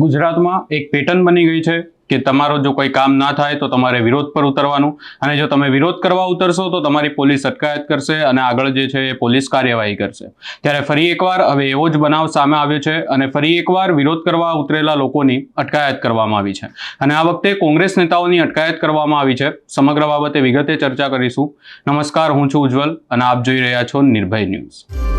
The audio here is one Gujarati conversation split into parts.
ગુજરાતમાં એક પેટર્ન બની ગઈ છે કે તમારો જો કોઈ કામ ના થાય તો તમારે વિરોધ પર ઉતરવાનું અને જો તમે વિરોધ કરવા ઉતરશો તો તમારી પોલીસ અટકાયત કરશે અને આગળ જે છે એ પોલીસ કાર્યવાહી કરશે. ત્યારે ફરી એકવાર હવે એવો જ બનાવ સામે આવ્યો છે અને ફરી એકવાર વિરોધ કરવા ઉતરેલા લોકોની અટકાયત કરવામાં આવી છે. અને આ વખતે કોંગ્રેસ નેતાઓની અટકાયત કરવામાં આવી છે. સમગ્ર બાબતે વિગતે ચર્ચા કરીશું. નમસ્કાર, હું છું ઉજ્જવલ અને આપ જોઈ રહ્યા છો નિર્ભય ન્યૂઝ.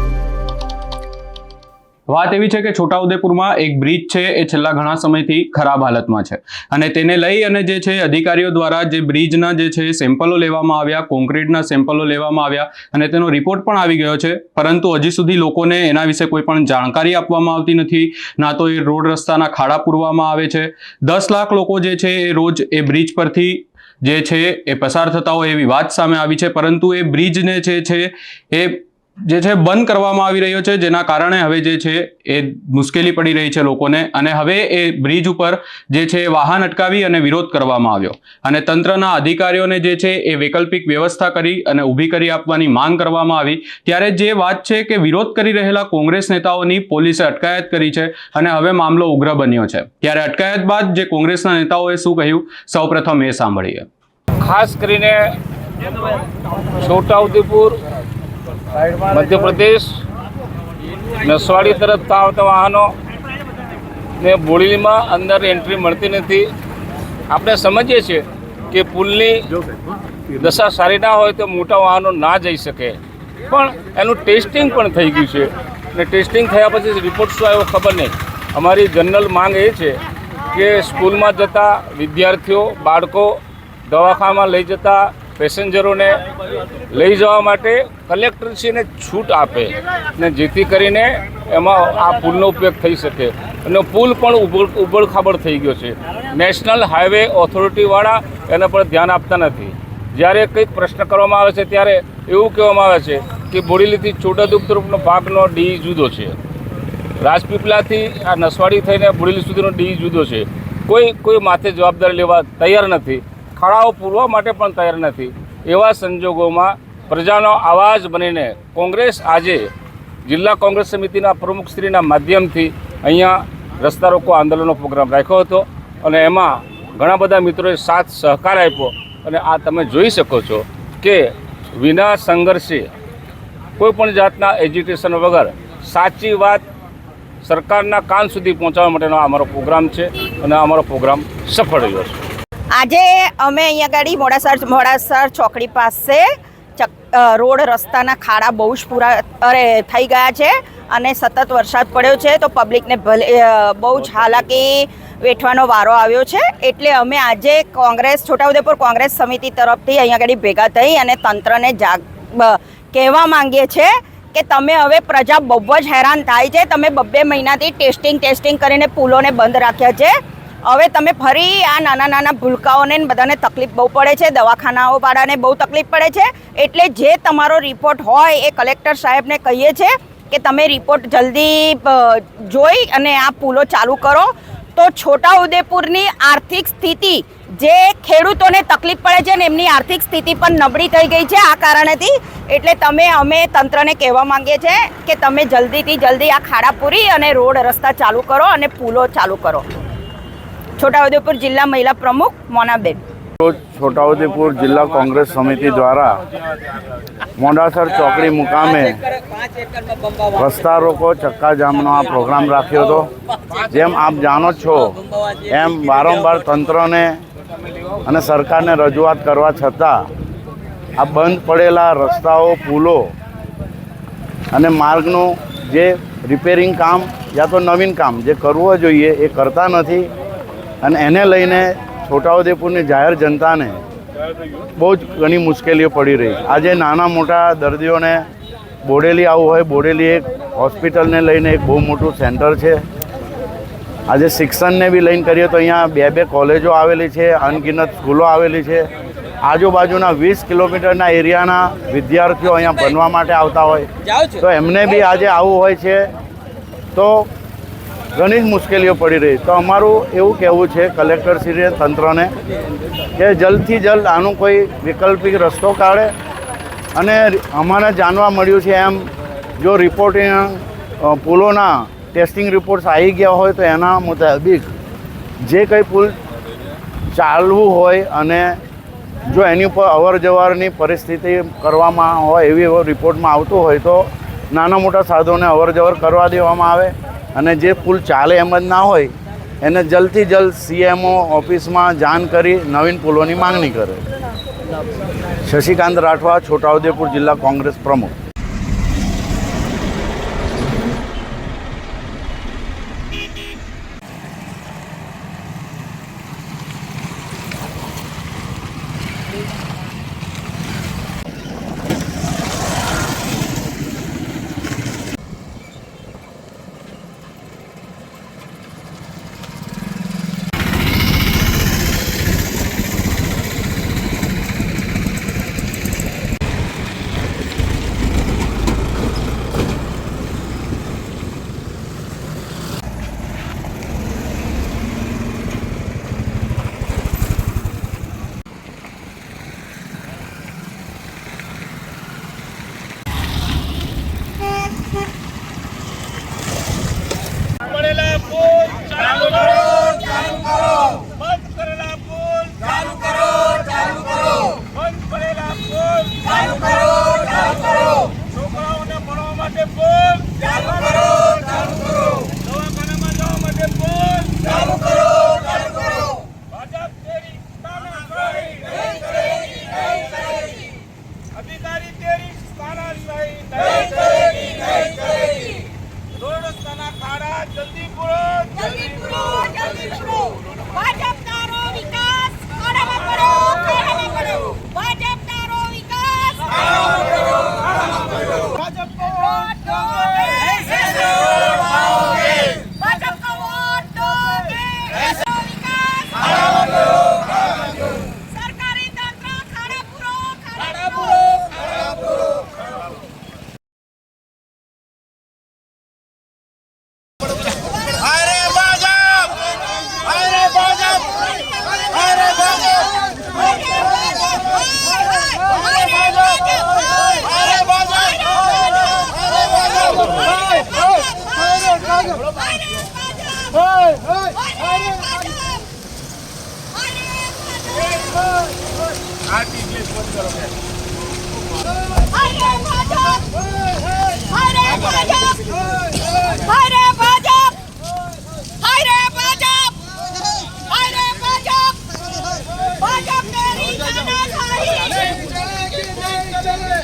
વાત એવી છે કે છોટાઉદેપુરમાં એક બ્રિજ છે, એ છેલ્લા ઘણા સમયથી ખરાબ હાલતમાં છે. અને તેને લઈ અને જે છે, અધિકારીઓ દ્વારા જે બ્રિજના જે છે, સેમ્પલો લેવામાં આવ્યા, કોન્ક્રીટના સેમ્પલો લેવામાં આવ્યા, અને તેનો રિપોર્ટ પણ આવી ગયો છે. પરંતુ હજી સુધી લોકોને એના વિશે કોઈ પણ જાણકારી આપવામાં આવતી નથી. ના તો એ રોડ રસ્તાના ખાડા પૂરવામાં આવે છે. દસ લાખ લોકો જે છે, એ રોજ એ બ્રિજ પરથી જે છે, એ પસાર થતા હોય એવી વાત સામે આવી છે. પરંતુ એ બ્રિજને જે છે, એ જે છે, બંધ કરવામાં આવી રહ્યો છે, જેના કારણે હવે જે છે, એ મુશ્કેલી પડી રહી છે લોકોને. અને હવે એ બ્રિજ ઉપર જે છે, વાહન અટકાવી અને વિરોધ કરવામાં આવ્યો. અને તંત્રના અધિકારીઓને જે છે, એ વૈકલ્પિક વ્યવસ્થા કરી અને ઊભી કરી આપવાની માંગ કરવામાં આવી. ત્યારે જે વાત છે કે વિરોધ કરી રહેલા કોંગ્રેસ નેતાઓની પોલીસે અટકાયત કરી છે અને હવે મામલો ઉગ્ર બન્યો છે. ત્યારે અટકાયત બાદ જે કોંગ્રેસના નેતાઓએ શું કહ્યું? સૌપ્રથમ એ સાંભળીએ. ખાસ કરીને છોટાઉદેપુર મધ્યપ્રદેશ નસવાડી તરફ આવતા વાહનો ને બોડેલીમાં અંદર એન્ટ્રી મળતી નથી. આપણે સમજીએ છીએ કે પુલની દશા સારી ના હોય તો મોટા વાહનો ના જઈ શકે. પણ એનું ટેસ્ટિંગ પણ થઈ ગયું છે. અને ટેસ્ટિંગ થયા પછી રિપોર્ટ શું આવ્યો ખબર નહીં. અમારી જનરલ માંગ એ છે કે સ્કૂલમાં જતા વિદ્યાર્થીઓ, બાળકો દવાખાનામાં લઈ જતા પેસેન્જરોને લઈ જવા માટે કલેક્ટરશ્રીને છૂટ આપે ને જેથી કરીને એમાં આ પુલનો ઉપયોગ થઈ શકે. અને પુલ પણ ઉબડ ઉબડખાબડ થઈ ગયો છે. નેશનલ હાઈવે ઓથોરિટીવાળા એના પર ધ્યાન આપતા નથી. જ્યારે કંઈક પ્રશ્ન કરવામાં આવે છે ત્યારે એવું કહેવામાં આવે છે કે બોડેલીથી છોટાઉદેપુર તરફનો ભાગનો ડી જુદો છે. રાજપીપળાથી આ નસવાડી થઈને બોડેલી સુધીનો ડી જુદો છે. કોઈ કોઈ માથે જવાબદારી લેવા તૈયાર નથી. ખાડાઓ પૂરવા માટે પણ તૈયાર નથી. એવા સંજોગોમાં પ્રજાનો અવાજ બનીને કોંગ્રેસ આજે જિલ્લા કોંગ્રેસ સમિતિના પ્રમુખશ્રીના માધ્યમથી અહીંયા રસ્તા રોકો આંદોલનનો પ્રોગ્રામ રાખ્યો હતો અને એમાં ઘણા બધા મિત્રોએ સાથ સહકાર આપ્યો. અને આ તમે જોઈ શકો છો કે વિના સંઘર્ષે કોઈ પણ જાતના એજ્યુકેશન વગર સાચી વાત સરકારના કાન સુધી પહોંચાડવા માટેનો અમારો પ્રોગ્રામ છે અને અમારો પ્રોગ્રામ સફળ રહ્યો છે. આજે અમે અહીંયા ગાડી મોડાસર મોડાસર ચોકડી પાસે રોડ રસ્તાના ખાડા બહુ જ પૂરા, અરે, થઈ ગયા છે અને સતત વરસાદ પડ્યો છે તો પબ્લિકને ભલે બહુ જ હાલાકી વેઠવાનો વારો આવ્યો છે. એટલે અમે આજે કોંગ્રેસ, છોટાઉદેપુર કોંગ્રેસ સમિતિ તરફથી અહીંયા આગળ ભેગા થઈ અને તંત્રને જાગ કહેવા માંગીએ છીએ કે તમે હવે પ્રજા બહુ જ હેરાન થાય છે. તમે બબ્બે મહિનાથી ટેસ્ટિંગ ટેસ્ટિંગ કરીને પુલોને બંધ રાખ્યા છે. હવે તમે ફરી આ નાના નાના ભૂલકાઓને બધાને તકલીફ બહુ પડે છે દવાખાનાઓ વાળાને બહુ તકલીફ પડે છે. એટલે જે તમારો રિપોર્ટ હોય એ કલેક્ટર સાહેબને કહીએ છે કે તમે રિપોર્ટ જલ્દી જોઈ અને આ પુલો ચાલુ કરો. તો છોટાઉદેપુરની આર્થિક સ્થિતિ જે ખેડૂતોને તકલીફ પડે છે ને એમની આર્થિક સ્થિતિ પણ નબળી થઈ ગઈ છે આ કારણેથી. એટલે તમે અમે તંત્રને કહેવા માંગીએ છીએ કે તમે જલ્દીથી જલ્દી આ ખાડા પૂરી અને રોડ રસ્તા ચાલુ કરો અને પુલો ચાલુ કરો. છોટાઉદેપુર જિલ્લા મહિલા પ્રમુખ મોનાબેન. રોજ છોટાઉદેપુર જિલ્લા કોંગ્રેસ સમિતિ દ્વારા મોડાસર ચોકડી મુકામે રસ્તા રોકો ચક્કાજામનો આ પ્રોગ્રામ રાખ્યો હતો. જેમ આપ જાણો છો, એમ વારંવાર તંત્રને અને સરકારને રજૂઆત કરવા છતાં આ બંધ પડેલા રસ્તાઓ, પુલો અને માર્ગનું જે રિપેરિંગ કામ યા તો નવીન કામ જે કરવું જોઈએ એ કરતા નથી. અને એને લઈને છોટાઉદેપુરની જાહેર જનતાને બહુ જ ઘણી મુશ્કેલીઓ પડી રહી આજે નાના મોટા દર્દીઓને બોડેલી આવું હોય બોડેલી એક હોસ્પિટલને લઈને એક બહુ મોટું સેન્ટર છે. આજે શિક્ષણને બી લઈને કરીએ તો અહીંયા બે બે કોલેજો આવેલી છે અનગિનત સ્કૂલો આવેલી છે. આજુબાજુના વીસ કિલોમીટરના એરિયાના વિદ્યાર્થીઓ અહીંયા ભણવા માટે આવતા હોય. તો એમને બી આજે આવું હોય છે. તો ઘણી જ મુશ્કેલીઓ પડી રહી તો અમારું એવું કહેવું છે કલેક્ટરશ્રીએ, તંત્રને, કે જલ્દથી જલ્દ આનું કોઈ વૈકલ્પિક રસ્તો કાઢે અને અમારે જાણવા મળ્યું છે એમ, જો રિપોર્ટિંગ પુલોના ટેસ્ટિંગ રિપોર્ટ્સ આવી ગયા હોય તો એના મુતાબિક જે કંઈ પુલ ચાલવું હોય અને જો એની ઉપર અવર જવરની પરિસ્થિતિ કરવામાં હોય એવી રિપોર્ટમાં આવતું હોય તો નાના મોટા સાધનોને અવર જવર કરવા દેવામાં આવે અને જે પુલ ચાલે એમ જ ના હોય, એને જલ્દથી જલ્દ સીએમઓ ઓફિસમાં જાણ કરી નવીન પુલોની માંગણી કરે. શશિકાંત રાઠવા, છોટાઉદેપુર જિલ્લા કોંગ્રેસ પ્રમુખ.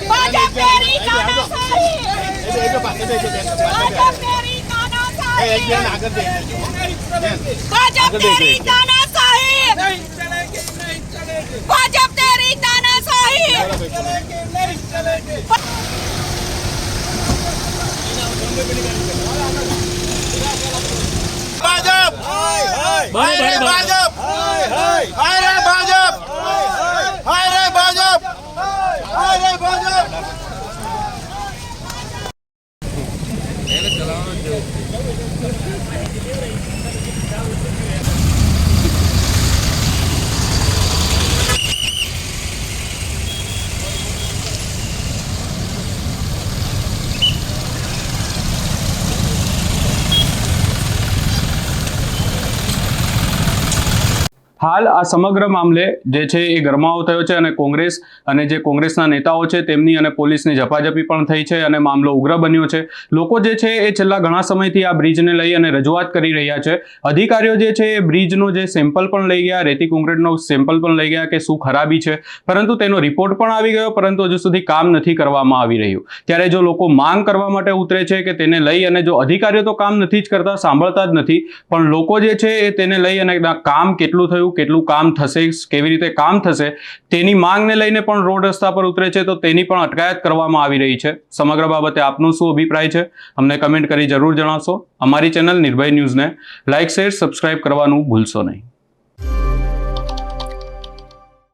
ભાજપ હાયરે ભાજપ હાયરે ભાજપ ભાજપ તેરી તાનાશાહી ભાજપ તેરી તાનાશાહી ભાજપ તેરી તાનાશાહી ભાજપ તેરી તાનાશાહી ભાજપ તેરી તાનાશાહી ભાજપ અરે ભાજપ અરે ભાજપ અરે ભાજપ અરે ભાજપ હાલ આ સમગ્ર મામલે જે છે એ ગરમાવો થયો છે અને કોંગ્રેસ અને જે કોંગ્રેસના નેતાઓ છે તેમની અને પોલીસની ઝપાઝપી પણ થઈ છે અને મામલો ઉગ્ર બન્યો છે. લોકો જે છે એ છેલ્લા ઘણા સમયથી આ બ્રિજને લઈ અને રજૂઆત કરી રહ્યા છે. અધિકારીઓ જે છે એ બ્રિજનો જે સેમ્પલ પણ લઈ ગયા, રેતી કોન્ક્રીટનો સેમ્પલ પણ લઈ ગયા કે શું ખરાબી છે. પરંતુ તેનો રિપોર્ટ પણ આવી ગયો, પરંતુ હજુ સુધી કામ નથી કરવામાં આવી રહ્યું. ત્યારે જો લોકો માંગ કરવા માટે ઉતરે છે કે તેને લઈ અને જો અધિકારીઓ તો કામ નથી જ કરતા, સાંભળતા જ નથી, પણ લોકો જે છે એ તેને લઈ અને કામ કેટલું થયું કેટલું કામ થશે, કેવી રીતે કામ થશે, તેની માંગને લઈને પણ રોડ રસ્તા પર ઉતરે છે, તો તેની પણ અટકાયત કરવામાં આવી રહી છે. સમગ્ર બાબતે આપનું શું અભિપ્રાય છે? અમને કમેન્ટ કરી જરૂર જણાવશો. અમારી ચેનલ નિર્ભય ન્યૂઝને લાઇક શેર, સબસ્ક્રાઇબ કરવાનું ભૂલશો નહીં.